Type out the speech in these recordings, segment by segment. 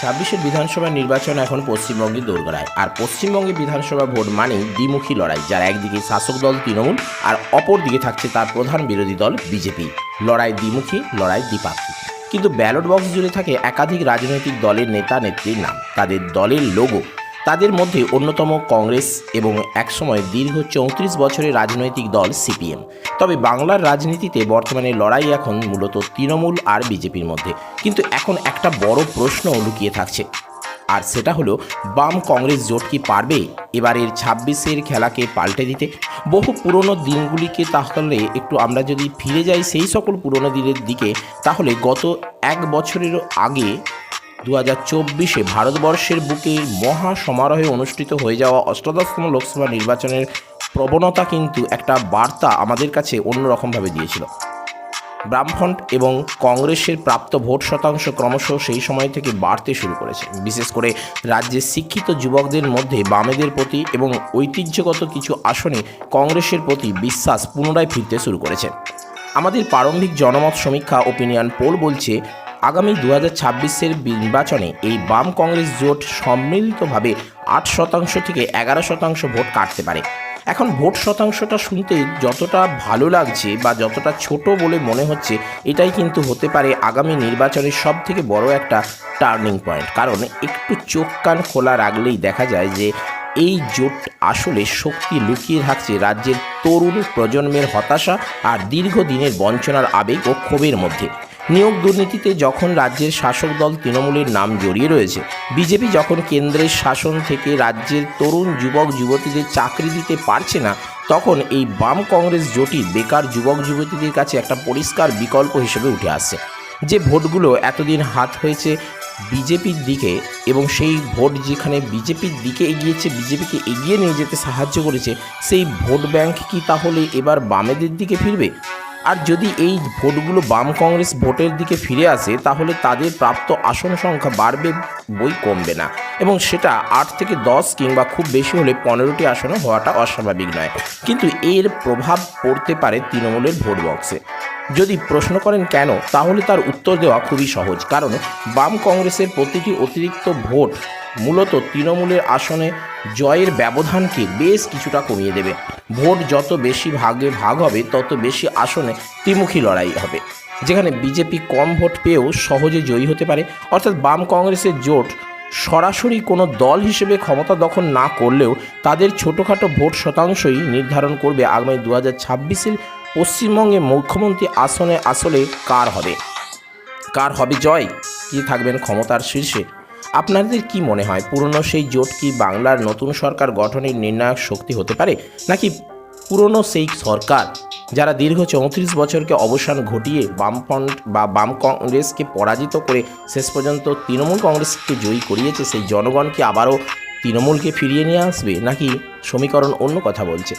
ছাব্বিশের বিধানসভা নির্বাচন এখন পশ্চিমবঙ্গে দোরগড়ায়। আর পশ্চিমবঙ্গে বিধানসভা ভোট মানেই দ্বিমুখী লড়াই, যার একদিকে শাসক দল তৃণমূল আর অপর দিকে থাকছে তার প্রধান বিরোধী দল বিজেপি। লড়াই দ্বিমুখী, লড়াই দ্বিপাক্ষিক। কিন্তু ব্যালট বক্স জুড়ে থাকে একাধিক রাজনৈতিক দলের নেতা নেত্রীর নাম। তাদের দলের লোগো তাদের মধ্যে অন্যতম কংগ্রেস এবং একসময় দীর্ঘ চৌত্রিশ বছরের রাজনৈতিক দল সিপিএম। তবে বাংলার রাজনীতিতে বর্তমানে লড়াই এখন মূলত তৃণমূল আর বিজেপির মধ্যে। কিন্তু এখন একটা বড় প্রশ্ন লুকিয়ে থাকছে। আর সেটা হলো, বাম কংগ্রেস জোট কি পারবে? এবারের ছাব্বিশের খেলাকে পাল্টে দিতে? বহু পুরনো দিনগুলিকে তাহলে একটু আমরা যদি ফিরে যাই সেই সকল পুরনো দিনের দিকে, তাহলে গত এক বছরের আগে দু হাজার চব্বিশে ভারতবর্ষের বুকে মহা সমারোহে অনুষ্ঠিত হয়ে যাওয়া অষ্টাদশতম লোকসভা নির্বাচনের প্রবণতা কিন্তু একটা বার্তা আমাদের কাছে অন্যরকমভাবে দিয়েছিল। বামফ্রন্ট এবং কংগ্রেসের প্রাপ্ত ভোট শতাংশ ক্রমশ সেই সময় থেকে বাড়তে শুরু করেছে। বিশেষ করে রাজ্যের শিক্ষিত যুবকদের মধ্যে বামেদের প্রতি এবং ঐতিহ্যগত কিছু আসনে কংগ্রেসের প্রতি বিশ্বাস পুনরায় ফিরতে শুরু করেছে। আমাদের প্রারম্ভিক জনমত সমীক্ষা ওপিনিয়ন পোল বলছে আগামী দু হাজার ছাব্বিশের নির্বাচনে এই বাম কংগ্রেস জোট সম্মিলিতভাবে আট শতাংশ থেকে এগারো শতাংশ ভোট কাটতে পারে। এখন ভোট শতাংশটা শুনতে যতটা ভালো লাগছে বা যতটা ছোট বলে মনে হচ্ছে, এটাই কিন্তু হতে পারে আগামী নির্বাচনের সব থেকে বড় একটা টার্নিং পয়েন্ট। কারণ একটু চোখ কান খোলা রাখলেই দেখা যায় যে এই জোট আসলে শক্তি লুকিয়ে থাকছে রাজ্যের তরুণ প্রজন্মের হতাশা আর দীর্ঘদিনের বঞ্চনার আবেগ ও ক্ষোভের মধ্যে। নিয়োগ দুর্নীতিতে যখন রাজ্যের শাসক দল তৃণমূলের নাম জড়িয়ে রয়েছে, বিজেপি যখন কেন্দ্রের শাসন থেকে রাজ্যের তরুণ যুবক যুবতীদের চাকরি দিতে পারছে না, তখন এই বাম কংগ্রেস জোটই বেকার যুবক যুবতীদের কাছে একটা পরিষ্কার বিকল্প হিসেবে উঠে আসছে। যে ভোটগুলো এতদিন হাত হয়েছে বিজেপির দিকে এবং সেই ভোট যেখানে বিজেপির দিকে এগিয়েছে, বিজেপিকে এগিয়ে নিয়ে যেতে সাহায্য করেছে, সেই ভোট ব্যাংক কি তাহলে এবার বামেদের দিকে ফিরবে? আর যদি এই ভোটগুলো বাম কংগ্রেস ভোটের দিকে ফিরে আসে, তাহলে তাদের প্রাপ্ত আসন সংখ্যা বাড়বে বই কমবে না। এবং সেটা আট থেকে দশ কিংবা খুব বেশি হলে পনেরোটি আসনে হওয়াটা অস্বাভাবিক নয়। কিন্তু এর প্রভাব পড়তে পারে তৃণমূলের ভোট বক্সে। যদি প্রশ্ন করেন কেন, তাহলে তার উত্তর দেওয়া খুবই সহজ। কারণ বাম কংগ্রেসের প্রতিটি অতিরিক্ত ভোট মূলত তৃণমূলের আসনে জয়ের ব্যবধানকে বেশ কিছুটা কমিয়ে দেবে। ভোট যত বেশি ভাগে ভাগ হবে, তত বেশি আসনে ত্রিমুখী লড়াই হবে। যেখানে বিজেপি কম ভোট পেয়েও সহজে জয়ী হতে পারে। অর্থাৎ বাম কংগ্রেসের জোট সরাসরি কোনো দল হিসেবে ক্ষমতা দখল না করলেও তাদের ছোটোখাটো ভোট শতাংশই নির্ধারণ করবে আগামী দু হাজার ছাব্বিশের পশ্চিমবঙ্গে মুখ্যমন্ত্রী আসনে আসলে কার হবে? কার হবে জয়? কি থাকবেন ক্ষমতার শীর্ষে? আপনাদের কি মনে হয়, পুরনো সেই জোট কি বাংলার নতুন সরকার গঠনের নির্ণায়ক শক্তি হতে পারে? নাকি পুরনো সেই সরকার যারা দীর্ঘ চৌত্রিশ বছরকে অবসান ঘটিয়ে বামফ্রন্ট বা বাম কংগ্রেসকে পরাজিত করে শেষ পর্যন্ত তৃণমূল কংগ্রেসকে জয়ী করিয়েছে, সেই জনগণকে আবারও তৃণমূলকে ফিরিয়ে নিয়ে আসবে? নাকি সমীকরণ অন্য কথা বলছে?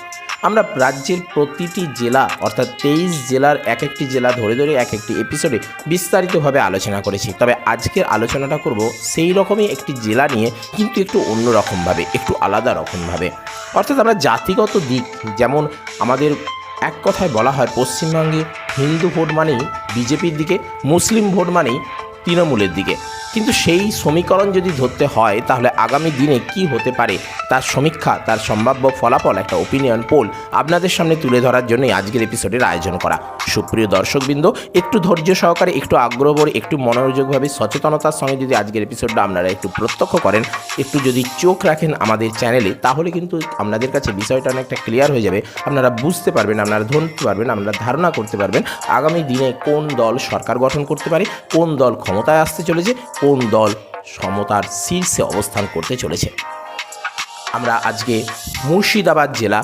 আমরা রাজ্যের প্রতিটি জেলা, অর্থাৎ তেইশ জেলার এক একটি জেলা ধরে ধরে এক একটি এপিসোডে বিস্তারিতভাবে আলোচনা করেছি। তবে আজকের আলোচনাটা করব সেই রকমই একটি জেলা নিয়ে, কিন্তু একটু অন্য রকমভাবে, একটু আলাদা রকমভাবে। অর্থাৎ আমরা জাতিগত দিক, যেমন আমাদের এক কথায় বলা হয় পশ্চিমবঙ্গে হিন্দু ভোট মানেই বিজেপির দিকে, মুসলিম ভোট মানেই তৃণমূলের দিকে। কিন্তু সেই সমীকরণ যদি ধরতে হয়, তাহলে আগামী দিনে কি হতে পারে? তার সমীক্ষা, তার সম্ভাব্য ফলাফল, একটা ওপিনিয়ন পোল আপনাদের সামনে তুলে ধরার জন্যই আজকের এপিসোডের আয়োজন করা। সুপ্রিয় দর্শকবৃন্দ, একটু ধৈর্য সহকারে, একটু আগ্রহ ভরে একটু মনোযোগভাবে, সচেতনতার সঙ্গে যদি আজকের এপিসোডটা আপনারা একটু প্রত্যক্ষ করেন, একটু যদি চোখ রাখেন আমাদের চ্যানেলে তাহলে কিন্তু আপনাদের কাছে বিষয়টা অনেকটা ক্লিয়ার হয়ে যাবে। আপনারা বুঝতে পারবেন, আপনারা ধরতে পারবেন, আপনারা ধারণা করতে পারবেন, আগামী দিনে কোন দল সরকার গঠন করতে পারে, কোন দল ক্ষমতায় আসতে চলেছে, কোন দল সমতার শীর্ষে অবস্থান করতে চলেছে। আমরা আজকে মুর্শিদাবাদ জেলা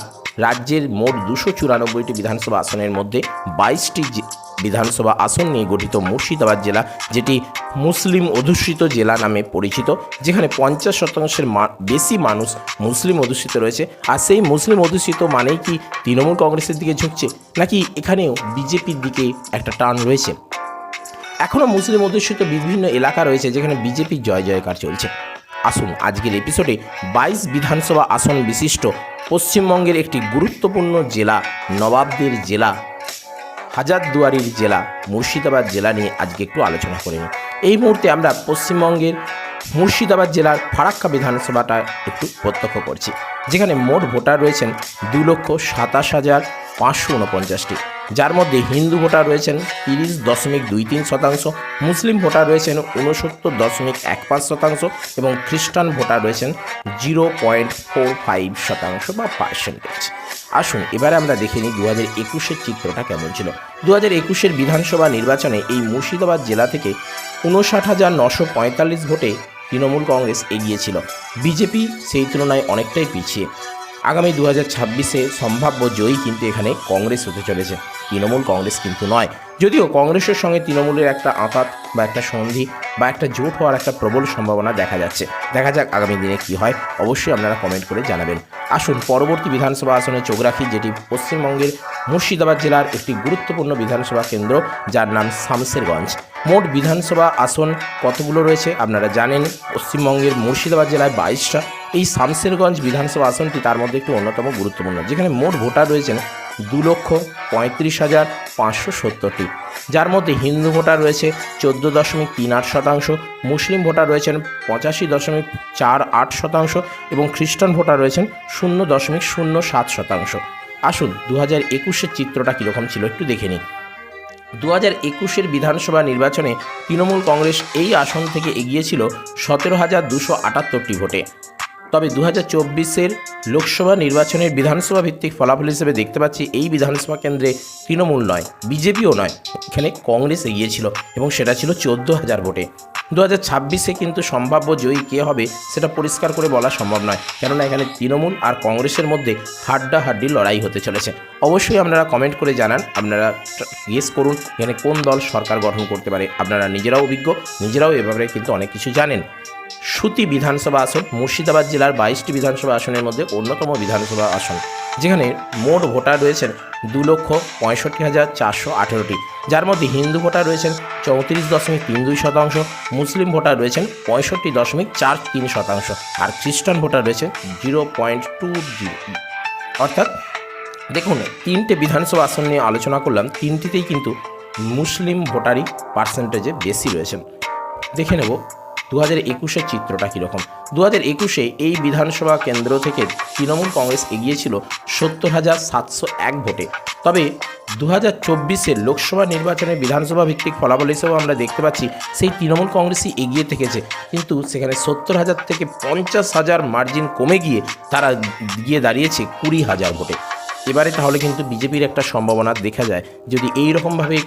রাজ্যের মোট দুশো চুরানব্বইটি বিধানসভা আসনের মধ্যে বাইশটি বিধানসভা আসন নিয়ে গঠিত মুর্শিদাবাদ জেলা, যেটি মুসলিম অধ্যুষিত জেলা নামে পরিচিত, যেখানে পঞ্চাশ শতাংশের বেশি মানুষ মুসলিম অধ্যুষিত রয়েছে। আর সেই মুসলিম অধ্যুষিত মানেই কি তৃণমূল কংগ্রেসের দিকে ঝুঁকছে, নাকি এখানেও বিজেপির দিকে একটা টান রয়েছে? এখনও মুসলিম অধ্যুষিত বিভিন্ন এলাকা রয়েছে যেখানে বিজেপির জয় জয়কার চলছে। আসুন, আজকের এপিসোডে বাইশ বিধানসভা আসন বিশিষ্ট পশ্চিমবঙ্গের একটি গুরুত্বপূর্ণ জেলা, নবাবদের জেলা, হাজারদুয়ারির জেলা, মুর্শিদাবাদ জেলা নিয়ে আজকে একটু আলোচনা করে এই মুহূর্তে আমরা পশ্চিমবঙ্গের মুর্শিদাবাদ জেলার ফারাক্কা বিধানসভাটা একটু প্রত্যক্ষ করছি, যেখানে মোট ভোটার রয়েছেন দু লক্ষ সাতাশ হাজার পাঁচশো উনপঞ্চাশটি যার মধ্যে হিন্দু ভোটার রয়েছেন তিরিশ দশমিক দুই তিন শতাংশ, মুসলিম ভোটার রয়েছেন ঊনসত্তর দশমিক এক পাঁচ শতাংশ এবং খ্রিস্টান ভোটার রয়েছেন জিরো পয়েন্ট ফোর ফাইভ শতাংশ বা পার্সেন্টেজ। আসুন, এবারে আমরা দেখে নিই দু হাজার একুশের চিত্রটা কেমন ছিল। দু হাজার একুশের বিধানসভা নির্বাচনে এই মুর্শিদাবাদ জেলা থেকে উনষাট হাজার নশো পঁয়তাল্লিশ ভোটে তৃণমূল কংগ্রেস এগিয়েছিল বিজেপি সেই তুলনায় অনেকটাই পিছিয়ে। আগামী দু হাজার ছাব্বিশে সম্ভাব্য জয়ী কিন্তু এখানে কংগ্রেস হতে চলেছে। তৃণমূল কংগ্রেস কিন্তু নয়। যদিও কংগ্রেসের সঙ্গে তৃণমূলের একটা আঁতাত বা একটা সন্ধি বা একটা জোট হওয়ার একটা প্রবল সম্ভাবনা দেখা যাচ্ছে। দেখা যাক আগামী দিনে কি হয়। অবশ্যই আপনারা কমেন্ট করে জানাবেন। আসুন, পরবর্তী বিধানসভা আসনে চোখ রাখি, যেটি পশ্চিমবঙ্গের মুর্শিদাবাদ জেলার একটি গুরুত্বপূর্ণ বিধানসভা কেন্দ্র, যার নাম শামসেরগঞ্জ। মোট বিধানসভা আসন কতগুলো রয়েছে আপনারা জানেন। পশ্চিমবঙ্গের মুর্শিদাবাদ জেলায় বাইশটা। এই শামসেরগঞ্জ বিধানসভা আসনটি তার মধ্যে একটি অন্যতম গুরুত্বপূর্ণ, যেখানে মোট ভোটার রয়েছেন দু লক্ষ পঁয়ত্রিশ হাজার পাঁচশো সত্তরটি। যার মধ্যে হিন্দু ভোটার রয়েছে চোদ্দ দশমিক তিন আট শতাংশ, মুসলিম ভোটার রয়েছেন পঁচাশি দশমিক চার আট শতাংশ এবং খ্রিস্টান ভোটার রয়েছেন শূন্য দশমিক শূন্য সাত শতাংশ। আসুন দু হাজার একুশের চিত্রটা কীরকম ছিল একটু দেখে নিই। দু হাজার একুশের বিধানসভা নির্বাচনে তৃণমূল কংগ্রেস এই আসন থেকে এগিয়েছিল সতেরো হাজার দুশো আটাত্তরটি ভোটে। তবে দু হাজার লোকসভা নির্বাচনের বিধানসভা ভিত্তিক ফলাফল হিসেবে দেখতে পাচ্ছি এই বিধানসভা কেন্দ্রে তৃণমূল নয়, বিজেপিও নয়। এখানে কংগ্রেস এগিয়েছিল এবং সেটা ছিল চোদ্দ হাজার ভোটে। দু হাজার ছাব্বিশে কিন্তু সম্ভাব্য জয়ী কে হবে সেটা পরিষ্কার করে বলা সম্ভব নয়, কেননা এখানে তৃণমূল আর কংগ্রেসের মধ্যে হাড্ডাহাড্ডি লড়াই হতে চলেছে। অবশ্যই আপনারা কমেন্ট করে জানান, আপনারা গেস করুন এখানে কোন দল সরকার গঠন করতে পারে। আপনারা নিজেরাও অভিজ্ঞ, নিজেরাও এভাবে কিন্তু অনেক কিছু জানেন। সুতি বিধানসভা আসন, মুর্শিদাবাদ জেলার বাইশটি বিধানসভা আসনের মধ্যে অন্যতম বিধানসভা আসন। যেখানে মোট ভোটার রয়েছেন দু লক্ষ পঁয়ষট্টি হাজার চারশো আঠেরোটি। যার মধ্যে হিন্দু ভোটার রয়েছেন চৌত্রিশ দশমিক তিন দুই শতাংশ, মুসলিম ভোটার রয়েছেন পঁয়ষট্টি দশমিক চার তিন শতাংশ, আর খ্রিস্টান ভোটার রয়েছে জিরো পয়েন্ট টু জিরো। অর্থাৎ দেখুন, তিনটে বিধানসভা আসন নিয়ে আলোচনা করলাম, তিনটিতেই কিন্তু মুসলিম ভোটারই পার্সেন্টেজে বেশি রয়েছেন। দেখে নেব দু হাজার একুশের চিত্রটা কীরকম? দু হাজার একুশে এই বিধানসভা কেন্দ্র থেকে তৃণমূল কংগ্রেস এগিয়েছিল সত্তর হাজার সাতশো এক ভোটে। তবে দু হাজার চব্বিশের লোকসভা নির্বাচনে বিধানসভা ভিত্তিক ফলাফল হিসেবেও আমরা দেখতে পাচ্ছি, সেই তৃণমূল কংগ্রেসই এগিয়ে থেকেছে। কিন্তু সেখানে সত্তর হাজার থেকে পঞ্চাশ হাজার মার্জিন কমে গিয়ে তারা গিয়ে দাঁড়িয়েছে কুড়ি হাজার ভোটে। এবারে তাহলে কিন্তু বিজেপির একটা সম্ভাবনা দেখা যায়। যদি এই রকমভাবে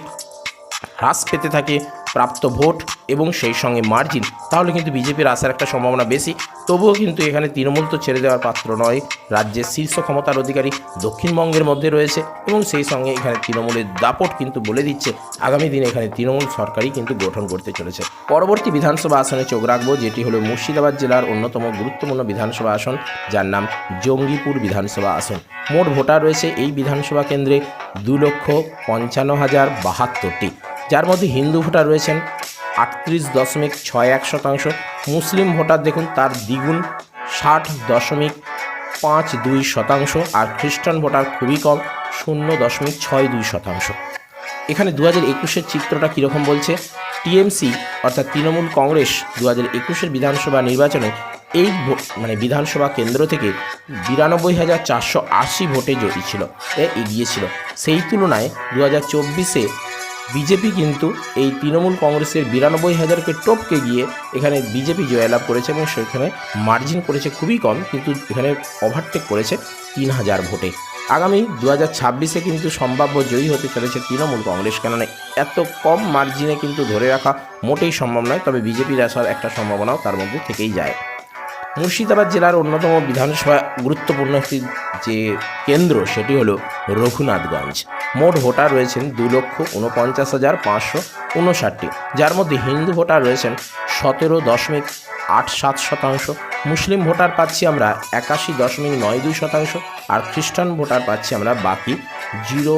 হ্রাস পেতে থাকে প্রাপ্ত ভোট এবং সেই সঙ্গে মার্জিন তাহলে কিন্তু বিজেপির আসার একটা সম্ভাবনা বেশি। তবুও কিন্তু এখানে তৃণমূল তো ছেড়ে দেওয়ার পাত্র নয়। রাজ্যের শীর্ষ ক্ষমতার অধিকারী দক্ষিণবঙ্গের মধ্যে রয়েছে এবং সেই সঙ্গে এখানে তৃণমূলের দাপট কিন্তু বলে দিচ্ছে। আগামী দিনে এখানে তৃণমূল সরকারই কিন্তু গঠন করতে চলেছে। পরবর্তী বিধানসভা আসনে চোখ রাখব, যেটি হলো মুর্শিদাবাদ জেলার অন্যতম গুরুত্বপূর্ণ বিধানসভা আসন, যার নাম জঙ্গিপুর বিধানসভা আসন। মোট ভোটার রয়েছে এই বিধানসভা কেন্দ্রে দু লক্ষ পঞ্চান্ন হাজার বাহাত্তরটি। যার মধ্যে হিন্দু ভোটার রয়েছেন আটত্রিশ দশমিক ছয় এক শতাংশ, মুসলিম ভোটার দেখুন তার দ্বিগুণ ষাট দশমিক পাঁচ দুই শতাংশ আর খ্রিস্টান ভোটার খুবই কম শূন্য দশমিক ছয় দুই শতাংশ। এখানে দু হাজার একুশের চিত্রটা কীরকম বলছে? টিএমসি অর্থাৎ তৃণমূল কংগ্রেস দু হাজার একুশের বিধানসভা নির্বাচনে এই মানে বিধানসভা কেন্দ্র থেকে বিরানব্বই হাজার চারশো আশি ভোটে জয়ী ছিল, এ এগিয়েছিল সেই তুলনায় দু হাজার চব্বিশে বিজেপি কিন্তু এই তৃণমূল কংগ্রেসের বিরানব্বই হাজারকে টপকে গিয়ে এখানে বিজেপি জয়লাভ করেছে এবং সেখানে মার্জিন করেছে খুবই কম, কিন্তু এখানে ওভারটেক করেছে তিন হাজার ভোটে। আগামী দু হাজার ছাব্বিশে কিন্তু সম্ভাব্য জয়ী হতে চলেছে তৃণমূল কংগ্রেস, কেননা এত কম মার্জিনে কিন্তু ধরে রাখা মোটেই সম্ভব নয়, তবে বিজেপির আসার একটা সম্ভাবনাও তার মধ্যে থেকেই যায়। মুর্শিদাবাদ জেলার অন্যতম বিধানসভা গুরুত্বপূর্ণ একটি যে কেন্দ্র, সেটি হলো রঘুনাথগঞ্জ। মোট ভোটার রয়েছেন দু লক্ষ উনপঞ্চাশ হাজার পাঁচশো উনষাটটি। যার মধ্যে হিন্দু ভোটার রয়েছেন সতেরো দশমিক আট সাত শতাংশ, মুসলিম ভোটার পাচ্ছি আমরা একাশি দশমিক নয় দুই শতাংশ, আর খ্রিস্টান ভোটার পাচ্ছি আমরা বাকি zero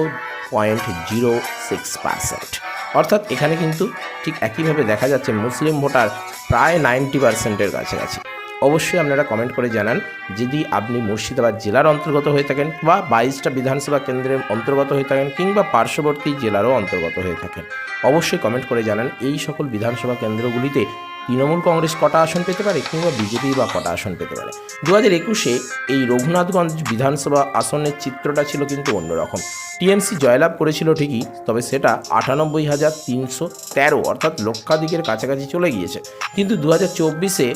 point zero six percent. অর্থাৎ এখানে কিন্তু ঠিক একইভাবে দেখা যাচ্ছে মুসলিম ভোটার প্রায় নাইনটি পার্সেন্টের কাছাকাছি। অবশ্যই আপনারা কমেন্ট করে জানান, যদি আপনি মুর্শিদাবাদ জেলার অন্তর্গত হয়ে থাকেন বা বাইশটা বিধানসভা কেন্দ্রের অন্তর্গত হয়ে থাকেন কিংবা পার্শ্ববর্তী জেলারও অন্তর্গত হয়ে থাকেন, অবশ্যই কমেন্ট করে জানান এই সকল বিধানসভা কেন্দ্রগুলিতে তৃণমূল কংগ্রেস কটা আসন পেতে পারে কিংবা বিজেপি বা কটা আসন পেতে পারে। দু হাজার একুশে এই রঘুনাথগঞ্জ বিধানসভা আসনের চিত্রটা ছিল কিন্তু অন্যরকম। টিএমসি জয়লাভ করেছিল ঠিকই, তবে সেটা আটানব্বই হাজার তিনশো তেরো অর্থাৎ লক্ষাধিকের কাছাকাছি চলে গিয়েছে। কিন্তু দু হাজার চব্বিশে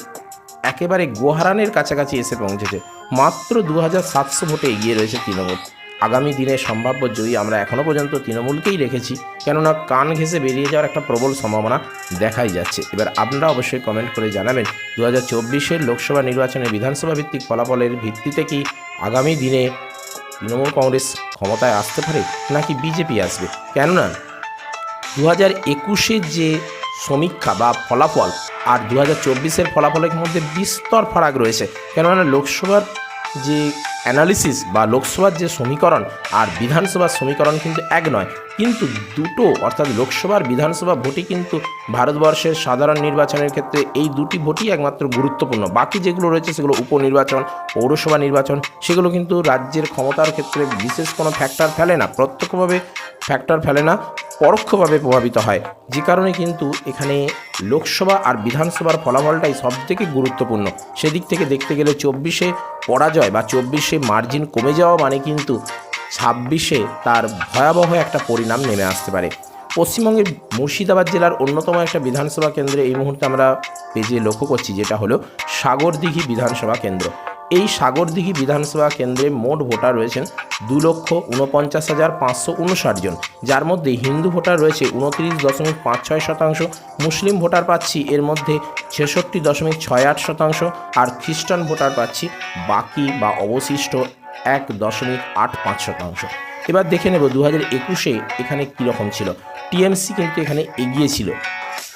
একেবারে গোহারানের কাছাকাছি এসে পৌঁছেছে। মাত্র দু হাজার সাতশো ভোটে এগিয়ে রয়েছে তৃণমূল। আগামী দিনে সম্ভাব্য জয়ী আমরা এখনও পর্যন্ত তৃণমূলকেই রেখেছি কেননা কান ঘেঁষে বেরিয়ে যাওয়ার একটা প্রবল সম্ভাবনা দেখাই যাচ্ছে। এবার আপনারা অবশ্যই কমেন্ট করে জানাবেন দু হাজার চব্বিশের লোকসভা নির্বাচনে বিধানসভা ভিত্তিক ফলাফলের ভিত্তিতে কি আগামী দিনে তৃণমূল কংগ্রেস ক্ষমতায় আসতে পারে, নাকি বিজেপি আসবে? কেননা দু হাজার একুশের যে সমীক্ষা বা ফলাফল। আর দু হাজার চব্বিশের ফলাফলের মধ্যে বিস্তর ফারাক রয়েছে। কেননা লোকসভার যে অ্যানালিসিস বা লোকসভার যে সমীকরণ আর বিধানসভার সমীকরণ কিন্তু এক নয়, কিন্তু দুটো, অর্থাৎ লোকসভার বিধানসভা ভোটই কিন্তু ভারতবর্ষের সাধারণ নির্বাচনের ক্ষেত্রে এই দুটি ভোটই একমাত্র গুরুত্বপূর্ণ। বাকি যেগুলো রয়েছে সেগুলো উপনির্বাচন, পৌরসভা নির্বাচন, সেগুলো কিন্তু রাজ্যের ক্ষমতার ক্ষেত্রে বিশেষ কোনো ফ্যাক্টর ফেলে না, প্রত্যক্ষভাবে ফ্যাক্টর ফেলে না, পরোক্ষভাবে প্রভাবিত হয়। যে কারণে কিন্তু এখানে লোকসভা আর বিধানসভার ফলাফলটাই সবথেকে গুরুত্বপূর্ণ। সেদিক থেকে দেখতে গেলে চব্বিশে পরাজয় বা চব্বিশে মার্জিন কমে যাওয়া মানে কিন্তু ছাব্বিশে তার ভয়াবহ একটা পরিণাম নেমে আসতে পারে। পশ্চিমবঙ্গের মুর্শিদাবাদ জেলার অন্যতম একটা বিধানসভা কেন্দ্রে এই মুহূর্তে আমরা পেজে লক্ষ্য করছি, যেটা হলো সাগরদিঘি বিধানসভা কেন্দ্র। এই সাগরদিঘি বিধানসভা কেন্দ্রে মোট ভোটার রয়েছেন দু লক্ষ উনপঞ্চাশ হাজার পাঁচশো উনষাট জন। যার মধ্যে হিন্দু ভোটার রয়েছে উনত্রিশ দশমিক পাঁচ ছয় শতাংশ, মুসলিম ভোটার পাচ্ছি এর মধ্যে ছেষট্টি দশমিক ছয় আট শতাংশ আর খ্রিস্টান ভোটার পাচ্ছি বাকি বা অবশিষ্ট এক দশমিক আট পাঁচ শতাংশ। এবার দেখে নেব দু হাজার একুশে এখানে কীরকম ছিল। টিএমসি কিন্তু এখানে এগিয়ে ছিল।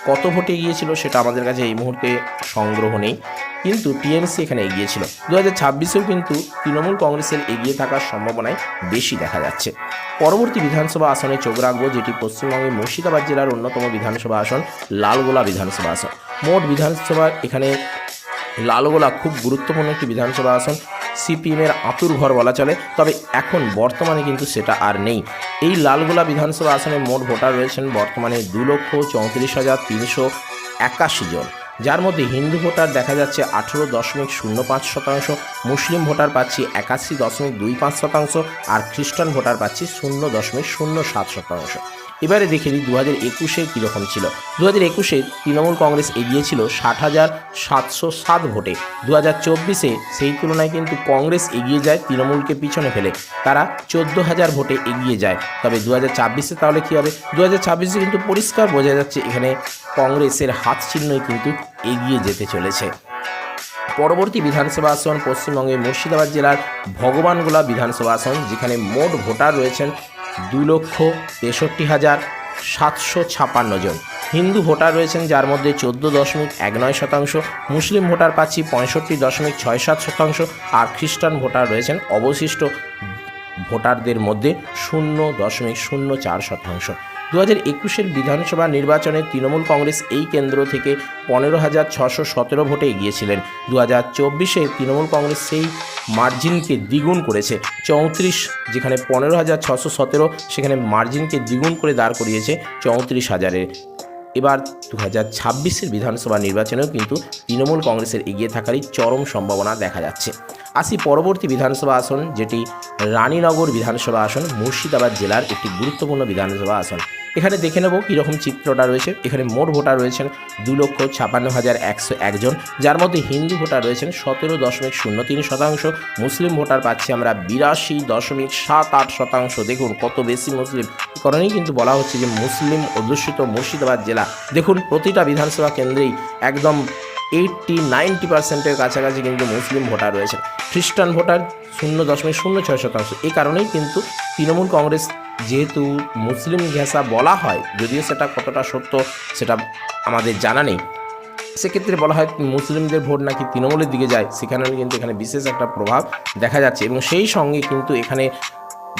কত ভোটে এগিয়েছিল সেটা আমাদের কাছে এই মুহূর্তে সংগ্রহ নেই। কিন্তু টিএমসি এখানে এগিয়েছিল। দু হাজার ছাব্বিশেও কিন্তু তৃণমূল কংগ্রেসের এগিয়ে থাকার সম্ভাবনায় বেশি দেখা যাচ্ছে। পরবর্তী বিধানসভা আসনে চোখ রাখব, যেটি পশ্চিমবঙ্গের মুর্শিদাবাদ জেলার অন্যতম বিধানসভা আসন, লালগোলা বিধানসভা আসন। মোট বিধানসভা এখানে লালগোলা খুব গুরুত্বপূর্ণ একটি বিধানসভা আসন। সিপিএমের আতুর ঘর বলা চলে, তবে এখন বর্তমানে কিন্তু সেটা আর নেই। এই লালগোলা বিধানসভা আসনে মোট ভোটার রয়েছেন বর্তমানে দু লক্ষ চৌত্রিশ হাজার তিনশো একাশি জন। যার মধ্যে হিন্দু ভোটার দেখা যাচ্ছে আঠেরো দশমিক শূন্য পাঁচ শতাংশ, মুসলিম ভোটার পাচ্ছি একাশি দশমিক দুই পাঁচ শতাংশ, আর খ্রিস্টান ভোটার পাচ্ছি শূন্য দশমিক শূন্য সাত শতাংশ। এবারে দেখে নিই দু হাজার একুশে কীরকম ছিল। দু হাজার একুশে তৃণমূল কংগ্রেস এগিয়েছিল ষাট হাজার সাতশো সাত ভোটে। দু হাজার চব্বিশে সেই তুলনায় কিন্তু কংগ্রেস এগিয়ে যায়, তৃণমূলকে পিছনে ফেলে। তারা চোদ্দ হাজার ভোটে এগিয়ে যায়। তবে দু হাজার ছাব্বিশে তাহলে কী হবে? দু হাজার ছাব্বিশে কিন্তু পরিষ্কার বোঝা যাচ্ছে এখানে কংগ্রেসের হাত চিহ্নই কিন্তু এগিয়ে যেতে চলেছে। পরবর্তী বিধানসভা আসন পশ্চিমবঙ্গের মুর্শিদাবাদ জেলার ভগবানগোলা বিধানসভা আসন, যেখানে মোট ভোটার রয়েছেন দু লক্ষ তেষট্টি হাজার সাতশো ছাপান্ন জন। হিন্দু ভোটার রয়েছেন, যার মধ্যে চোদ্দ দশমিক এক নয় শতাংশ। মুসলিম ভোটার পাচ্ছি পঁয়ষট্টি দশমিক ছয় সাত শতাংশ। আর খ্রিস্টান ভোটার রয়েছেন, অবশিষ্ট ভোটারদের মধ্যে শূন্য দশমিক শূন্য চার শতাংশ। দু হাজার একুশের বিধানসভা নির্বাচনে তৃণমূল কংগ্রেস এই কেন্দ্র থেকে পনেরো হাজার ছশো সতেরো ভোটে এগিয়েছিলেন। দু হাজার চব্বিশে তৃণমূল কংগ্রেস সেই মার্জিনকে দ্বিগুণ করেছে। চৌত্রিশ, যেখানে পনেরো হাজার ছশো সতেরো, সেখানে মার্জিনকে দ্বিগুণ করে দাঁড় করিয়েছে চৌত্রিশ হাজারে। এবার দু হাজার ছাব্বিশের বিধানসভা নির্বাচনেও কিন্তু তৃণমূল কংগ্রেসের এগিয়ে থাকারই চরম সম্ভাবনা দেখা যাচ্ছে। আসি পরবর্তী বিধানসভা আসন, যেটি রানীনগর বিধানসভা আসন, মুর্শিদাবাদ জেলার একটি গুরুত্বপূর্ণ বিধানসভা আসন। এখানে দেখে নেব কীরকম চিত্রটা রয়েছে। এখানে মোট ভোটার রয়েছেন দু লক্ষ ছাপান্ন হাজার একশো একজন, যার মধ্যে হিন্দু ভোটার রয়েছেন সতেরো দশমিক শূন্য তিন শতাংশ, মুসলিম ভোটার পাচ্ছি আমরা বিরাশি দশমিক সাত আট শতাংশ। দেখুন, কত বেশি মুসলিম। কারণেই কিন্তু বলা হচ্ছে যে মুসলিম অধ্যুষিত মুর্শিদাবাদ জেলা। দেখুন, প্রতিটা বিধানসভা কেন্দ্রেই একদম এইটটি নাইনটি পার্সেন্টের কাছাকাছি কিন্তু মুসলিম ভোটার রয়েছে খ্রিস্টান ভোটার শূন্য দশমিক শূন্য ছয় শতাংশ। এই কারণেই কিন্তু তৃণমূল কংগ্রেস যেহেতু মুসলিম ঘেঁষা বলা হয়, যদিও সেটা কতটা সত্য সেটা আমাদের জানা নেই। সেক্ষেত্রে বলা হয় মুসলিমদের ভোট নাকি তৃণমূলের দিকে যায় সেখানেও কিন্তু এখানে বিশেষ একটা প্রভাব দেখা যাচ্ছে এবং সেই সঙ্গে কিন্তু এখানে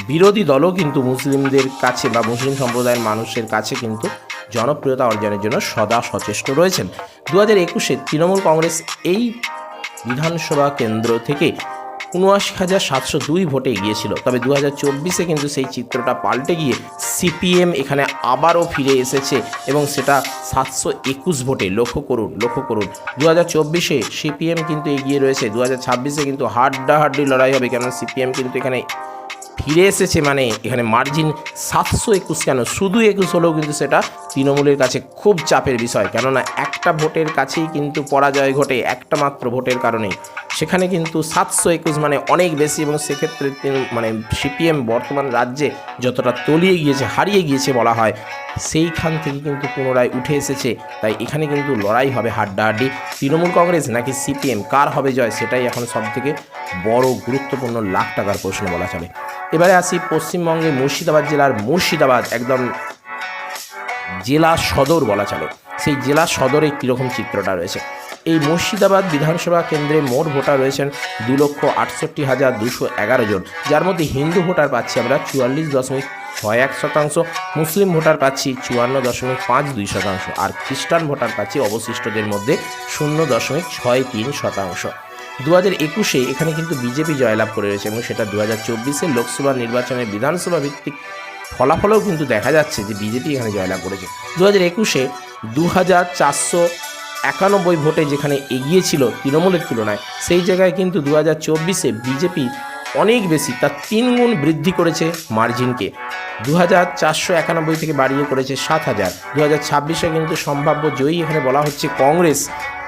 বিরোধী দলও কিন্তু মুসলিমদের কাছে বা মুসলিম সম্প্রদায়ের মানুষের কাছে কিন্তু জনপ্রিয়তা অর্জনের জন্য সদা সচেষ্ট রয়েছেন। দু হাজার একুশে তৃণমূল কংগ্রেস এই বিধানসভা কেন্দ্র থেকে উনআশি হাজার সাতশো দুই ভোটে এগিয়েছিল। তবে দু হাজার চব্বিশে কিন্তু সেই চিত্রটা পাল্টে গিয়ে সিপিএম এখানে আবারও ফিরে এসেছে এবং সেটা সাতশো একুশ ভোটে। লক্ষ্য করুন লক্ষ্য করুন। দু হাজার চব্বিশে সিপিএম কিন্তু এগিয়ে রয়েছে। দু হাজার ছাব্বিশে কিন্তু হাড্ডাহাড্ডি লড়াই হবে কেন সিপিএম কিন্তু এখানে ফিরে এসেছে মানে এখানে মার্জিন সাতশো একুশ কেন? শুধু একুশ হলেও কিন্তু সেটা তৃণমূলের কাছে খুব চাপের বিষয়। কেননা একটা ভোটের কাছেই কিন্তু পরাজয় ঘটে, একটা মাত্র ভোটের কারণে সেখানে কিন্তু সাতশো একুশ মানে অনেক বেশি এবং সেক্ষেত্রে মানে সিপিএম বর্তমান রাজ্যে যতটা তলিয়ে গিয়েছে, হারিয়ে গিয়েছে বলা হয়, সেইখান থেকে কিন্তু পুনরায় উঠে এসেছে। তাই এখানে কিন্তু লড়াই হবে হাড্ডাহাড্ডি। তৃণমূল কংগ্রেস নাকি সিপিএম? কার হবে জয়? সেটাই এখন সবথেকে বড় গুরুত্বপূর্ণ লাখ টাকার প্রশ্ন বলা চলে। এবারে আসি পশ্চিমবঙ্গে মুর্শিদাবাদ জেলার মুর্শিদাবাদ, একদম জেলা সদর বলা চলে। সেই জেলা সদরে কীরকম চিত্রটা রয়েছে? এই মুর্শিদাবাদ বিধানসভা কেন্দ্রে মোট ভোটার রয়েছেন দু লক্ষ আটষট্টি হাজার দুশো এগারো জন। যার মধ্যে হিন্দু ভোটার পাচ্ছি আমরা চুয়াল্লিশ দশমিক ছয় এক শতাংশ, মুসলিম ভোটার পাচ্ছি চুয়ান্ন দশমিক পাঁচ দুই শতাংশ, আর খ্রিস্টান ভোটার পাচ্ছি অবশিষ্টদের মধ্যে শূন্য দশমিক ছয় তিন শতাংশ। দু হাজার একুশে এখানে কিন্তু বিজেপি জয়লাভ করে রয়েছে এবং সেটা দু হাজার চব্বিশে লোকসভা নির্বাচনে বিধানসভা ভিত্তিক ফলাফলেও কিন্তু দেখা যাচ্ছে যে বিজেপি এখানে জয়লাভ করেছে। দু হাজার একুশে দু হাজার চারশো একানব্বই ভোটে যেখানে এগিয়েছিল তৃণমূলের তুলনায়, সেই জায়গায় কিন্তু দু হাজার চব্বিশে বিজেপি অনেক বেশি, তার তিন গুণ বৃদ্ধি করেছে মার্জিনকে। দু হাজার চারশো একানব্বই থেকে বাড়িয়ে করেছে সাত হাজার। দু হাজার ছাব্বিশে কিন্তু সম্ভাব্য জয়ী এখানে বলা হচ্ছে কংগ্রেস।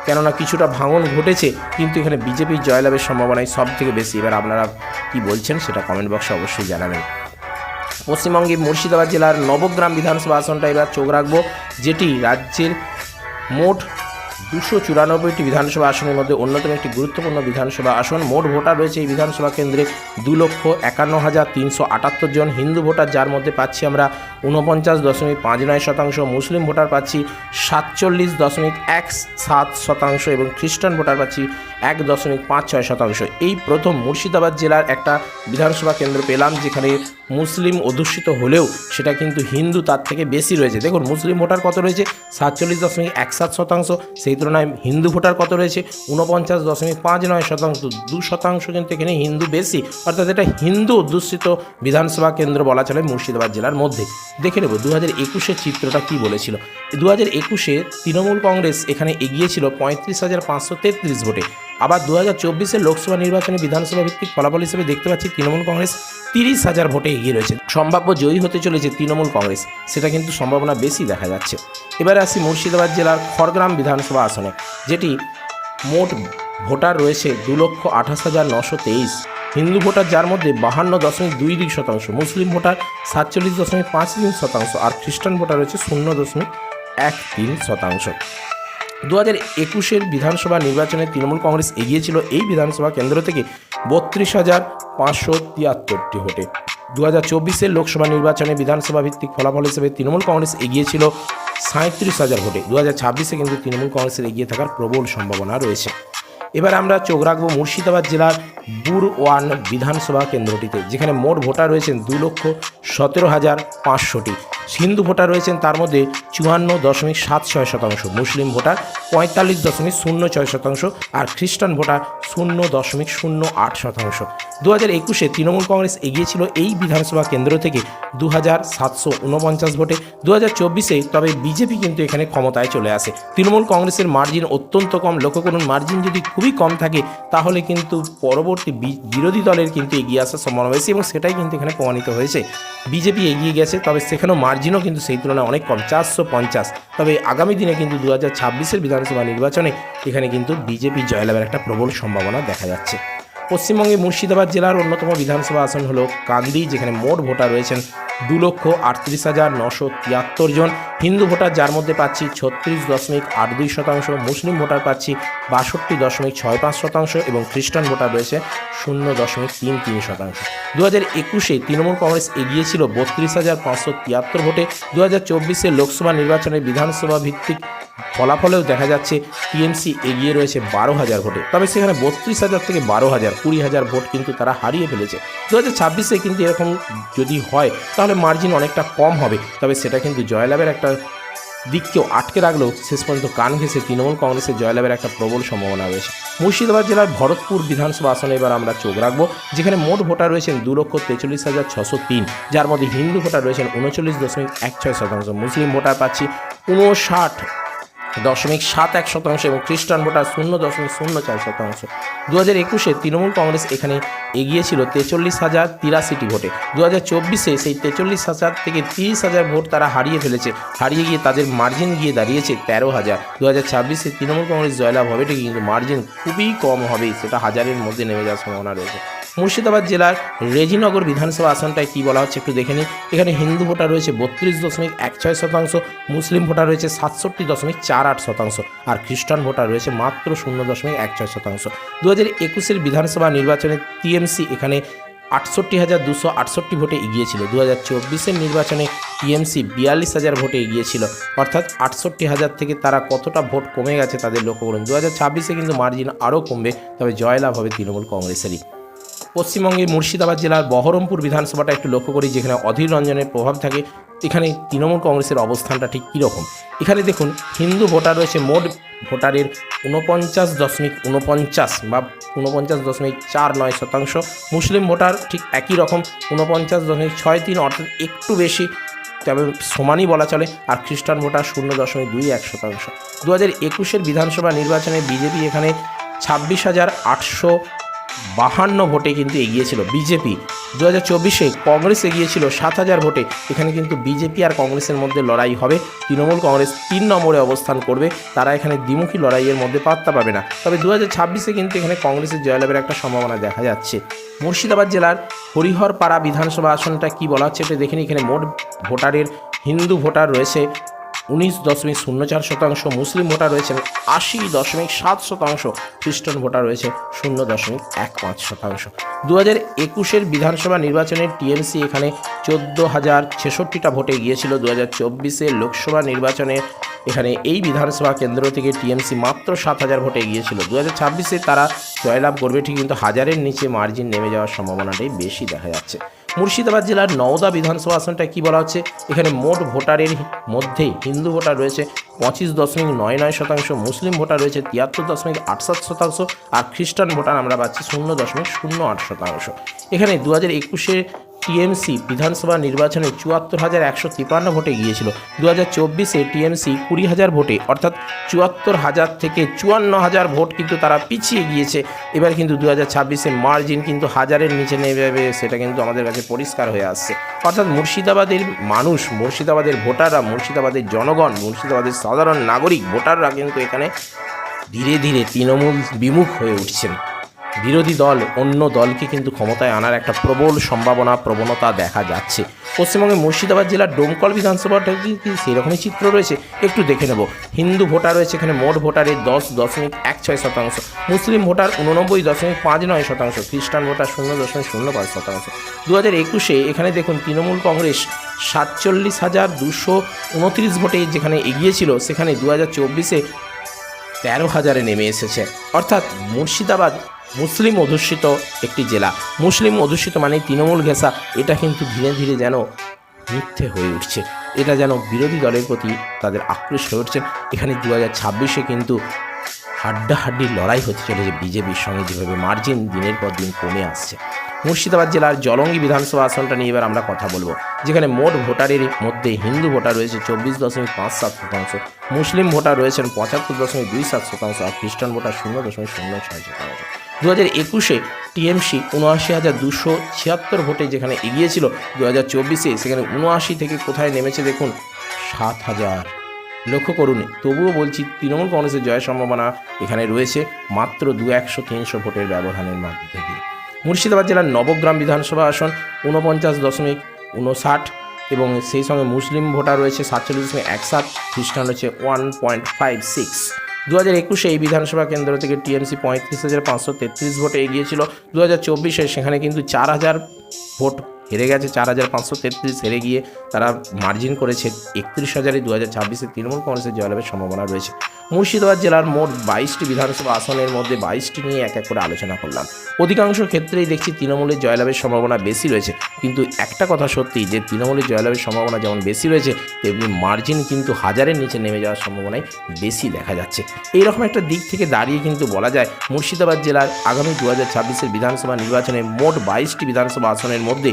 কেননা কিছুটা ভাঙন ঘটেছে, কিন্তু এখানে বিজেপির জয়লাভের সম্ভাবনাই সব থেকে বেশি। এবার আপনারা কি বলছেন সেটা কমেন্ট বক্সে অবশ্যই জানাবেন। পশ্চিমবঙ্গে মুর্শিদাবাদ জেলার নবগ্রাম বিধানসভা আসনটা এবার চোখ রাখব, যেটি রাজ্যের মোট দুশো চুরানব্বইটি বিধানসভা আসনের মধ্যে অন্যতম একটি গুরুত্বপূর্ণ বিধানসভা আসন। মোট ভোটার রয়েছে এই বিধানসভা কেন্দ্রে দু লক্ষ একান্ন হাজার তিনশো আটাত্তর জন হিন্দু ভোটার, যার মধ্যে পাচ্ছি আমরা উনপঞ্চাশ দশমিক পাঁচ নয় শতাংশ, মুসলিম ভোটার পাচ্ছি সাতচল্লিশ দশমিক এক সাত শতাংশ এবং খ্রিস্টান ভোটার পাচ্ছি এক দশমিক পাঁচ ছয় শতাংশ। এই প্রথম মুর্শিদাবাদ জেলার একটা বিধানসভা কেন্দ্র পেলাম, যেখানে মুসলিম অধ্যুষিত হলেও সেটা কিন্তু হিন্দু তার থেকে বেশি রয়েছে। দেখুন, মুসলিম ভোটার কত রয়েছে? সাতচল্লিশ দশমিক এক সাত শতাংশ। সেই তুলনায় হিন্দু ভোটার কত রয়েছে? ঊনপঞ্চাশ দশমিক পাঁচ নয় শতাংশ, দু শতাংশ কিন্তু এখানে হিন্দু বেশি। অর্থাৎ এটা হিন্দু অধ্যুষিত বিধানসভা কেন্দ্র বলা চলে মুর্শিদাবাদ জেলার মধ্যে। দেখে নেব দু হাজার একুশের চিত্রটা কী বলেছিল? দু হাজার একুশে তৃণমূল কংগ্রেস এখানে এগিয়েছিল পঁয়ত্রিশ হাজার পাঁচশো তেত্রিশ ভোটে। আবার দু হাজার চব্বিশের লোকসভা নির্বাচনে বিধানসভা ভিত্তিক ফলাফল হিসেবে দেখতে পাচ্ছি তৃণমূল কংগ্রেস তিরিশ হাজার ভোটে এগিয়ে রয়েছে। সম্ভাব্য জয়ী হতে চলেছে তৃণমূল কংগ্রেস, সেটা কিন্তু সম্ভাবনা বেশি দেখা যাচ্ছে। এবারে আসি মুর্শিদাবাদ জেলার খড়গ্রাম বিধানসভা আসনে, যেটি মোট ভোটার রয়েছে দু লক্ষ আঠাশ হাজার নশো তেইশ। হিন্দু ভোটার যার মধ্যে বাহান্ন দশমিক দুই দুই শতাংশ, মুসলিম ভোটার সাতচল্লিশ দশমিক পাঁচ তিন শতাংশ আর খ্রিস্টান ভোটার রয়েছে শূন্য দশমিক এক তিন শতাংশ। দু হাজার একুশের বিধানসভা নির্বাচনে তৃণমূল কংগ্রেস এগিয়েছিল। এই বিধানসভা কেন্দ্র থেকে বত্রিশ হাজার পাঁচশো তিয়াত্তরটি ভোটে। দু হাজার চব্বিশের লোকসভা নির্বাচনে বিধানসভা ভিত্তিক ফলাফল হিসেবে তৃণমূল কংগ্রেস এগিয়েছিল সাঁত্রিশ হাজার ভোটে। দু হাজার ছাব্বিশে কিন্তু তৃণমূল কংগ্রেসের এগিয়ে থাকার প্রবল সম্ভাবনা রয়েছে। এবার আমরা চোখ রাখব মুর্শিদাবাদ জেলার বুরওয়ান বিধানসভা কেন্দ্রটিতে, যেখানে মোট ভোটার রয়েছেন দু লক্ষ সতেরো হাজার পাঁচশোটি। হিন্দু ভোটার রয়েছেন তার মধ্যে চুয়ান্ন দশমিক সাত ছয় শতাংশ, মুসলিম ভোটার পঁয়তাল্লিশ দশমিক শূন্য ছয় শতাংশ আর খ্রিস্টান ভোটার শূন্য দশমিক শূন্য আট শতাংশ। দু হাজার একুশে তৃণমূল কংগ্রেস এগিয়েছিল এই বিধানসভা কেন্দ্র থেকে দু হাজার সাতশো উনপঞ্চাশ ভোটে। দু হাজার চব্বিশে তবে বিজেপি কিন্তু এখানে ক্ষমতায় চলে আসে। তৃণমূল কংগ্রেসের মার্জিন অত্যন্ত কম। লক্ষ্য করুন মার্জিন যদি খুবই কম থাকে, তাহলে কিন্তু পরবর্তী বিরোধী দলের কিন্তু এগিয়ে আসার সম্ভাবনা বেশি এবং সেটাই কিন্তু এখানে প্রমাণিত হয়েছে। বিজেপি এগিয়ে গেছে, তবে সেখানেও মার্জিনও কিন্তু সেই তুলনায় অনেক কম, চারশো পঞ্চাশ। তবে আগামী দিনে কিন্তু দু হাজার বিধানসভা নির্বাচনে এখানে কিন্তু বিজেপি জয়লাভের একটা প্রবল সম্ভাবনা দেখা যাচ্ছে। পশ্চিমবঙ্গে মুর্শিদাবাদ জেলার অন্যতম বিধানসভা আসন হলো কান্দি, যেখানে মোট ভোটার রয়েছেন দু লক্ষ আটত্রিশ হাজার নশো তিয়াত্তর জন। হিন্দু ভোটার যার মধ্যে পাচ্ছি ছত্রিশ দশমিক আট দুই শতাংশ, মুসলিম ভোটার পাচ্ছি বাষট্টি দশমিক ছয় পাঁচ শতাংশ এবং খ্রিস্টান ভোটার রয়েছে শূন্য দশমিক তিন তিন শতাংশ। দু হাজার একুশে তৃণমূল কংগ্রেস এগিয়েছিল বত্রিশ হাজার পাঁচশো তিয়াত্তর ভোটে। দু হাজার চব্বিশে লোকসভা নির্বাচনে বিধানসভা ভিত্তিক ফলাফলেও দেখা যাচ্ছে টিএমসি এগিয়ে রয়েছে বারো হাজার ভোটে। তবে সেখানে বত্রিশ হাজার থেকে বারো হাজার, কুড়ি হাজার ভোট কিন্তু তারা হারিয়ে ফেলেছে। দু হাজার ছাব্বিশে কিন্তু এরকম যদি হয়, তাহলে মার্জিন অনেকটা কম হবে। তবে সেটা কিন্তু জয়লাভের একটা দিককেও আটকে রাখলেও শেষ পর্যন্ত কান ঘেঁষে তৃণমূল কংগ্রেসের জয়লাভের একটা প্রবল সম্ভাবনা রয়েছে। মুর্শিদাবাদ জেলার ভরতপুর বিধানসভা আসনে এবার আমরা চোখ রাখব, যেখানে মোট ভোটার রয়েছেন দু লক্ষ তেচল্লিশ হাজার ছশো তিন। যার মধ্যে হিন্দু ভোটার রয়েছেন উনচল্লিশ দশমিক এক ছয় শতাংশ। মুসলিম ভোটার পাচ্ছি উনষাট দশমিক সাত এক শতাংশ এবং খ্রিস্টান ভোটার শূন্য দশমিক শূন্য চার শতাংশ। দু হাজার একুশে তৃণমূল কংগ্রেস এখানে এগিয়ে ছিল তেচল্লিশ হাজার তিরাশিটি ভোটে। দু হাজার চব্বিশে সেই তেচল্লিশ হাজার থেকে তিরিশ হাজার ভোট তারা হারিয়ে ফেলেছে। হারিয়ে গিয়ে তাদের মার্জিন গিয়ে দাঁড়িয়েছে তেরো হাজার। দু হাজার ছাব্বিশে তৃণমূল কংগ্রেস জয়লাভ হবে ঠিকই কিন্তু মার্জিন খুবই কম হবে, সেটা হাজারের মধ্যে নেমে যাওয়ার সম্ভাবনা রয়েছে। মুর্শিদাবাদ জেলার রেজিনগর বিধানসভা আসনটায় কী বলা হচ্ছে একটু দেখে নিই এখানে হিন্দু ভোটার রয়েছে বত্রিশ দশমিক এক ছয় শতাংশ, মুসলিম ভোটার রয়েছে সাতষট্টি দশমিক চার আট শতাংশ, আর খ্রিস্টান ভোটার রয়েছে মাত্র শূন্য দশমিক এক ছয় শতাংশ। দু হাজার একুশের বিধানসভা নির্বাচনে টিএমসি এখানে আটষট্টি হাজার দুশো আটষট্টি ভোটে এগিয়েছিল। দু হাজার চব্বিশের নির্বাচনে টিএমসি বিয়াল্লিশ হাজার ভোটে এগিয়েছিল। অর্থাৎ আটষট্টি হাজার থেকে তারা কতটা ভোট কমে গেছে তাদের লক্ষ্য করুন। দু হাজার ছাব্বিশে কিন্তু মার্জিন আরও কমবে, তবে জয়লাভ হবে তৃণমূল কংগ্রেসেরই। পশ্চিমবঙ্গের মুর্শিদাবাদ জেলার বহরমপুর বিধানসভাটা একটু লক্ষ্য করি, যেখানে অধীর রঞ্জনের প্রভাব থাকে। এখানে তৃণমূল কংগ্রেসের অবস্থানটা ঠিক কীরকম? এখানে দেখুন, হিন্দু ভোটার রয়েছে মোট ভোটারের উনপঞ্চাশ দশমিক উনপঞ্চাশ বা উনপঞ্চাশ দশমিক চার নয় শতাংশ। মুসলিম ভোটার ঠিক একই রকম উনপঞ্চাশ দশমিক ছয় তিন অর্থাৎ একটু বেশি, তবে সমানই বলা চলে, আর খ্রিস্টান ভোটার শূন্য দশমিক দুই এক শতাংশ। দু হাজার একুশের বিধানসভা নির্বাচনে বিজেপি এখানে ছাব্বিশ হাজার আটশো বাহান্ন ভোটে কিন্তু এগিয়েছিল বিজেপি। দু হাজার চব্বিশে কংগ্রেস এগিয়েছিল সাত হাজার ভোটে। এখানে কিন্তু বিজেপি আর কংগ্রেসের মধ্যে লড়াই হবে। তৃণমূল কংগ্রেস তিন নম্বরে অবস্থান করবে। তারা এখানে দ্বিমুখী লড়াইয়ের মধ্যে পাত্তা পাবে না। তবে দু হাজার ছাব্বিশে কিন্তু এখানে কংগ্রেসের জয়লাভের একটা সম্ভাবনা দেখা যাচ্ছে। মুর্শিদাবাদ জেলার হরিহরপাড়া বিধানসভা আসনটা কি বলা হচ্ছে এটা দেখে নিই, এখানে মোট ভোটারের হিন্দু ভোটার রয়েছে। উনিশ দশমিক শূন্য চার শতাংশ মুসলিম ভোটার রয়েছেন, আশি দশমিক সাত শতাংশ খ্রিস্টান ভোটার রয়েছে, শূন্য দশমিক এক পাঁচ শতাংশ। দু হাজার একুশের বিধানসভা নির্বাচনে টিএমসি এখানে চোদ্দ হাজার ছেষট্টিটা ভোটে গিয়েছিল দু হাজার চব্বিশের লোকসভা নির্বাচনে এখানে এই বিধানসভা কেন্দ্র থেকে টিএমসি মাত্র সাত হাজার ভোটে গিয়েছিল। দু হাজার ছাব্বিশে তারা জয়লাভ করবে, ঠিক কিন্তু হাজারের নিচে মার্জিন নেমে যাওয়ার সম্ভাবনাটাই বেশি দেখা যাচ্ছে। মুর্শিদাবাদ জেলার নওদা বিধানসভা আসনটা কি বলা হচ্ছে? এখানে মোট ভোটারের মধ্যে হিন্দু ভোটার রয়েছে পঁচিশ দশমিক নয় নয় শতাংশ, মুসলিম ভোটার রয়েছে তিয়াত্তর দশমিক আট সাত শতাংশ, আর খ্রিস্টান ভোটার আমরা পাচ্ছি শূন্য দশমিক শূন্য আট শতাংশ। এখানে দু হাজার একুশে টিএমসি বিধানসভা নির্বাচনে চুয়াত্তর হাজার একশো তিপ্পান্ন ভোটে গিয়েছিল। দু হাজার চব্বিশে টিএমসি কুড়ি হাজার ভোটে, অর্থাৎ চুয়াত্তর হাজার থেকে চুয়ান্ন হাজার ভোট কিন্তু তারা পিছিয়ে গিয়েছে। এবার কিন্তু দু হাজার ছাব্বিশে মার্জিন কিন্তু হাজারের নিচে নেমে যাবে সেটা কিন্তু আমাদের কাছে পরিষ্কার হয়ে আসছে। অর্থাৎ মুর্শিদাবাদের মানুষ, মুর্শিদাবাদের ভোটাররা, মুর্শিদাবাদের জনগণ, মুর্শিদাবাদের সাধারণ নাগরিক, ভোটাররা কিন্তু এখানে ধীরে ধীরে তৃণমূল বিমুখ হয়ে উঠছেন। বিরোধী দল অন্য দলকে কিন্তু ক্ষমতায় আনার একটা প্রবল সম্ভাবনা, প্রবণতা দেখা যাচ্ছে। পশ্চিমবঙ্গের মুর্শিদাবাদ জেলার ডোমকল বিধানসভাটা কি সেরকমই চিত্র রয়েছে? একটু দেখে নেব। হিন্দু ভোটার রয়েছে এখানে মোট ভোটারের দশ দশমিক এক ছয় শতাংশ। মুসলিম ভোটার উননব্বই দশমিক পাঁচ নয় শতাংশ। খ্রিস্টান ভোটার শূন্য দশমিক শূন্য পাঁচ শতাংশ। দু হাজার একুশে এখানে দেখুন তৃণমূল কংগ্রেস সাতচল্লিশ হাজার দুশো উনত্রিশ ভোটে যেখানে এগিয়েছিল সেখানে দু হাজার চব্বিশে তেরো হাজারে নেমে এসেছে। অর্থাৎ মুর্শিদাবাদ মুসলিম অধ্যুষিত একটি জেলা। মুসলিম অধ্যুষিত মানে তৃণমূল ঘেঁষা। এটা কিন্তু ধীরে ধীরে যেন মিথ্যে হয়ে উঠছে। এটা যেন বিরোধী দলের প্রতি তাদের আকৃষ্ট হয়ে উঠছে। এখানে দু হাজার ছাব্বিশে কিন্তু হাড্ডাহাড্ডি লড়াই হতে চলেছে বিজেপির সঙ্গে। যেভাবে মার্জিন দিনের পর দিন কমে আসছে। মুর্শিদাবাদ জেলার জলঙ্গি বিধানসভা আসনটা নিয়ে এবার আমরা কথা বলব। যেখানে মোট ভোটারের মধ্যে হিন্দু ভোটার রয়েছে চব্বিশ দশমিক পাঁচ সাত শতাংশ। মুসলিম ভোটার রয়েছেন পঁচাত্তর দশমিক দুই সাত শতাংশ আর খ্রিস্টান ভোটার শূন্য দশমিক শূন্য ছয় শতাংশ। দু হাজার একুশে টিএমসি উনআশি হাজার দুশো ছিয়াত্তর ভোটে যেখানে এগিয়েছিল দু হাজার চব্বিশে সেখানে উনআশি থেকে কোথায় নেমেছে দেখুন? সাত হাজার। লক্ষ্য করুন, তবুও বলছি তৃণমূল কংগ্রেসের জয়ের সম্ভাবনা এখানে রয়েছে মাত্র দু একশো তিনশো ভোটের ব্যবধানের মধ্যে মুর্শিদাবাদ জেলার নবগ্রাম বিধানসভা আসন উনপঞ্চাশ দশমিক উনষাট এবং সেই সঙ্গে মুসলিম ভোটার রয়েছে সাতচল্লিশ দশমিক এক সাত খ্রিস্টান রয়েছে ওয়ান পয়েন্ট ফাইভ সিক্স। দু হাজার একুশে এই বিধানসভা কেন্দ্র থেকে টিএমসি পঁয়ত্রিশ হাজার পাঁচশো তেত্রিশ ভোটে এগিয়েছিল দু হাজার চব্বিশে সেখানে কিন্তু চার হাজার ভোট হেরে গেছে, চার হাজার পাঁচশো তেত্রিশ হেরে গিয়ে তারা মার্জিন করেছে একত্রিশ হাজারে। দু হাজার ছাব্বিশে তৃণমূল কংগ্রেসের জয়লাভের সম্ভাবনা রয়েছে। মুর্শিদাবাদ জেলার মোট বাইশটি বিধানসভা আসনের মধ্যে বাইশটি নিয়ে এক এক করে আলোচনা করলাম। অধিকাংশ ক্ষেত্রেই দেখছি তৃণমূলের জয়লাভের সম্ভাবনা বেশি রয়েছে। কিন্তু একটা কথা সত্যি, যে তৃণমূলের জয়লাভের সম্ভাবনা যেমন বেশি রয়েছে, তেমনি মার্জিন কিন্তু হাজারের নিচে নেমে যাওয়ার সম্ভাবনাই বেশি দেখা যাচ্ছে। এইরকম একটা দিক থেকে দাঁড়িয়ে কিন্তু বলা যায়, মুর্শিদাবাদ জেলার আগামী দু হাজার বিধানসভা নির্বাচনে মোট বাইশটি বিধানসভা আসনের মধ্যে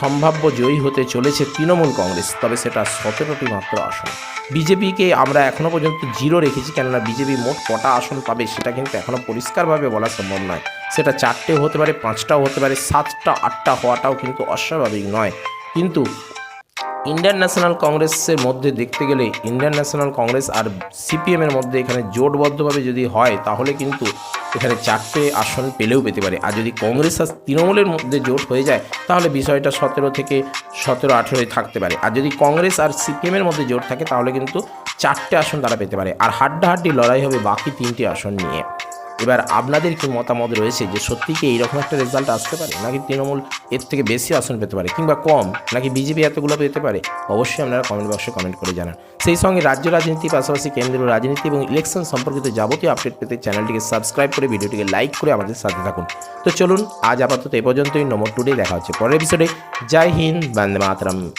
সম্ভাব্য জয়ী হতে চলেছে তৃণমূল কংগ্রেস, তবে সেটা সতেরোটি মাত্র আসন। বিজেপিকে আমরা এখনও পর্যন্ত জিরো রেখেছি, কেননা বিজেপি মোট কটা আসন পাবে সেটা কিন্তু এখনও পরিষ্কারভাবে বলা সম্ভব নয়। সেটা চারটেও হতে পারে, পাঁচটাও হতে পারে, সাতটা, আটটা হওয়াটাও কিন্তু অস্বাভাবিক নয়। কিন্তু ইন্ডিয়ান ন্যাশনাল কংগ্রেসের মধ্যে দেখতে গেলে ইন্ডিয়ান ন্যাশনাল কংগ্রেস আর সিপিএমের মধ্যে এখানে জোটবদ্ধভাবে যদি হয়, তাহলে কিন্তু এখানে চারটে আসন পেলেও পেতে পারে। আর যদি কংগ্রেস আর তৃণমূলের মধ্যে জোট হয়ে যায়, তাহলে বিষয়টা সতেরো থেকে সতেরো আঠেরোয় থাকতে পারে। আর যদি কংগ্রেস আর সিপিএমের মধ্যে জোট থাকে, তাহলে কিন্তু চারটে আসন তারা পেতে পারে। আর হাড্ডাহাড্ডি লড়াই হবে বাকি তিনটি আসন নিয়ে। এবার আপনাদের কি মতামত রয়েছে যে সত্যি কি এইরকম একটা রেজাল্ট আসতে পারে? নাকি তৃণমূল এর থেকে বেশি আসন পেতে পারে কিংবা কম? নাকি বিজেপি এতগুলো পেতে পারে? অবশ্যই আপনারা কমেন্ট বক্সে কমেন্ট করে জানান। সেই সঙ্গে রাজ্য রাজনীতি পাশাপাশি কেন্দ্রীয় রাজনীতি এবং ইলেকশন সম্পর্কিত যাবতীয় আপডেট পেতে চ্যানেলটিকে সাবস্ক্রাইব করে ভিডিওটিকে লাইক করে আমাদের সাথে থাকুন। তো চলুন, আজ আপাতত এ পর্যন্তই। নম্বর টুডে দেখা হচ্ছে পরের এপিসোডে জয় হিন্দ, বন্দে মাতরম।